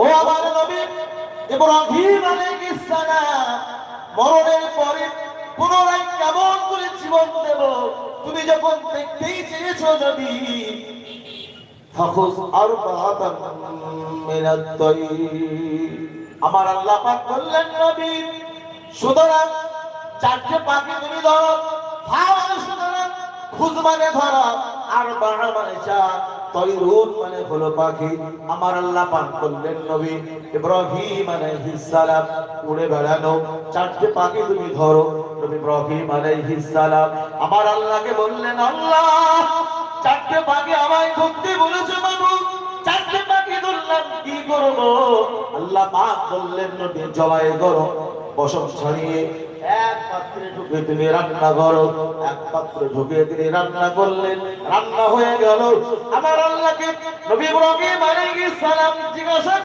ও আমার নবী, ইব্রাহিম মরণের পরে পুনরায় কেমন করে জীবন দেব? তুমি যখন দেখতেই চেয়েছো নবী আমার আল্লাহ পাক নবী, সুতরাং চারটে পাখি তুমি ধরো। ফা সুতরাং, খুজ মানে ধরা, আর বাড়া মানে চা তৈরুন মানে হলো পাখি। আমার আল্লাহ পাক বললেন, নবী ইব্রাহিম আলাইহিস সালাম, উড়ে বেড়ানো চারটে পাখি তুমি ধরো। নবী ইব্রাহিম আলাইহিস সালাম, আমার আল্লাহকে বললেন, আল্লাহ, চারটে পাখি আমায় ধরতে বলেছে মানুষ পাখি ধরলাম, কি করব? আল্লাহ পাক বললেন, নবী, জবাই করো, বসন ছাড়িয়ে এক পাত্রে ঢুকে তিনি রান্না করো। ঢুকিয়ে তিনি রান্না করলেন। রান্না হয়ে গেল। আমার আল্লাহকে সালাম জিজ্ঞাসা